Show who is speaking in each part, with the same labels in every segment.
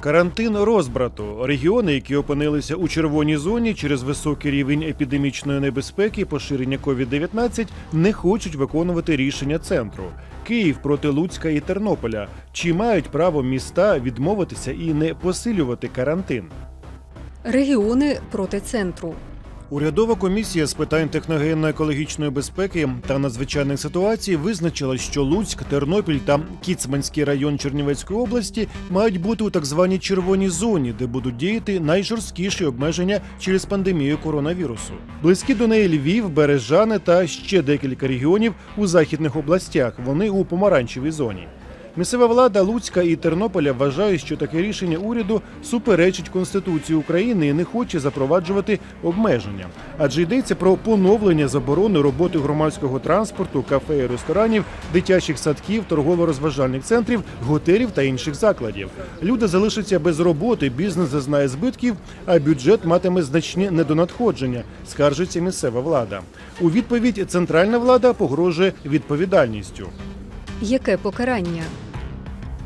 Speaker 1: Карантин розбрату. Регіони, які опинилися у червоній зоні через високий рівень епідемічної небезпеки, поширення COVID-19, не хочуть виконувати рішення центру. Київ проти Луцька і Тернополя. Чи мають право міста відмовитися і не посилювати карантин?
Speaker 2: Регіони проти центру.
Speaker 1: Урядова комісія з питань техногенно-екологічної безпеки та надзвичайних ситуацій визначила, що Луцьк, Тернопіль та Кіцманський район Чернівецької області мають бути у так званій червоній зоні, де будуть діяти найжорсткіші обмеження через пандемію коронавірусу. Близькі до неї Львів, Бережани та ще декілька регіонів у західних областях. Вони у помаранчевій зоні. Місцева влада Луцька і Тернополя вважає, що таке рішення уряду суперечить Конституції України і не хоче запроваджувати обмеження, адже йдеться про поновлення заборони роботи громадського транспорту, кафе і ресторанів, дитячих садків, торгово-розважальних центрів, готелів та інших закладів. Люди залишаться без роботи, бізнес зазнає збитків, а бюджет матиме значні недонадходження, скаржиться місцева влада. У відповідь центральна влада погрожує відповідальністю.
Speaker 2: Яке покарання?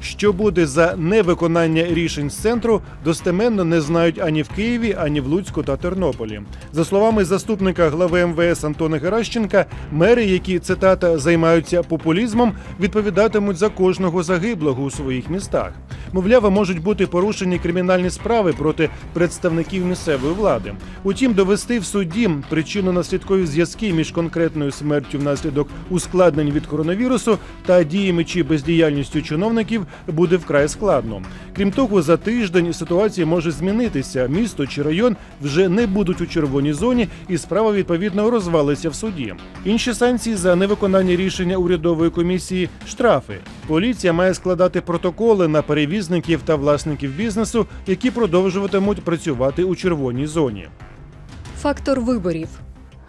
Speaker 1: Що буде за невиконання рішень з центру, достеменно не знають ані в Києві, ані в Луцьку та Тернополі. За словами заступника глави МВС Антона Геращенка, мери, які цитата займаються популізмом, відповідатимуть за кожного загиблого у своїх містах. Мовляв, можуть бути порушені кримінальні справи проти представників місцевої влади. Утім, довести в суді причинно-наслідкові зв'язки між конкретною смертю внаслідок ускладнень від коронавірусу та діями чи бездіяльністю чиновників буде вкрай складно. Крім того, за тиждень ситуація може змінитися. Місто чи район вже не будуть у червоній зоні, і справа відповідно розвалиться в суді. Інші санкції за невиконання рішення урядової комісії штрафи. Поліція має складати протоколи на перевізників та власників бізнесу, які продовжуватимуть працювати у червоній зоні.
Speaker 2: Фактор виборів.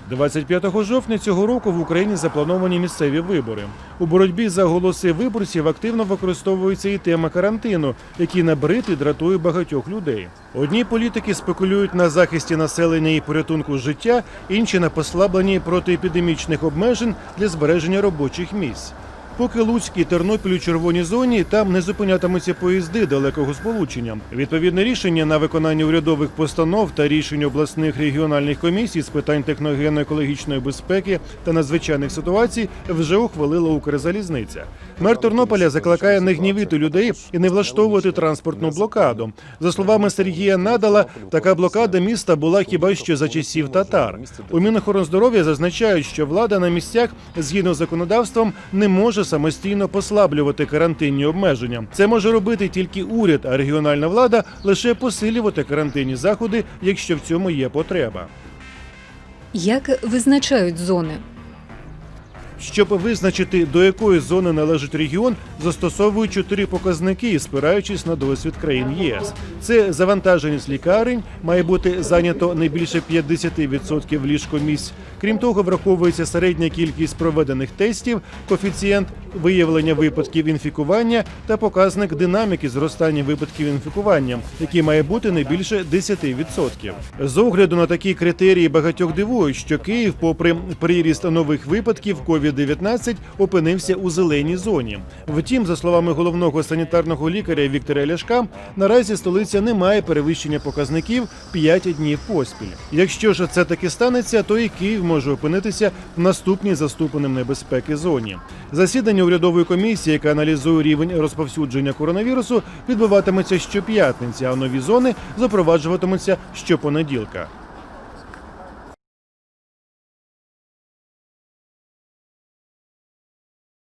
Speaker 1: 25 жовтня цього року в Україні заплановані місцеві вибори. У боротьбі за голоси виборців активно використовується і тема карантину, який набрид і дратує багатьох людей. Одні політики спекулюють на захисті населення і порятунку життя, інші на послабленні протиепідемічних обмежень для збереження робочих місць. Поки Луцьк Тернопіль у червоній зоні, там не зупинятимуться поїзди далекого сполучення. Відповідне рішення на виконання урядових постанов та рішень обласних регіональних комісій з питань техногенно-екологічної безпеки та надзвичайних ситуацій вже ухвалила Укрзалізниця. Мер Тернополя закликає не гнівити людей і не влаштовувати транспортну блокаду. За словами Сергія Надала, така блокада міста була хіба що за часів татар. У Мінохорондздоров'я зазначають, що влада на місцях згідно з законодавством не може самостійно послаблювати карантинні обмеження. Це може робити тільки уряд, а регіональна влада лише посилювати карантинні заходи, якщо в цьому є потреба.
Speaker 2: Як визначають зони?
Speaker 1: Щоб визначити, до якої зони належить регіон, застосовують чотири показники, спираючись на досвід країн ЄС. Це завантаженість лікарень, має бути зайнято не більше 50% ліжкомісць. Крім того, враховується середня кількість проведених тестів, коефіцієнт виявлення випадків інфікування та показник динаміки зростання випадків інфікування, який має бути не більше 10%. З огляду на такі критерії багатьох дивує, що Київ, попри приріст нових випадків COVID-19, опинився у зеленій зоні. Втім, за словами головного санітарного лікаря Віктора Ляшка, наразі столиця не має перевищення показників 5 днів поспіль. Якщо ж це таки станеться, то і Київ може опинитися в наступній заступеним небезпеки зоні. Засідання урядової комісії, яка аналізує рівень розповсюдження коронавірусу, відбуватиметься щоп'ятниці, а нові зони запроваджуватимуться щопонеділка.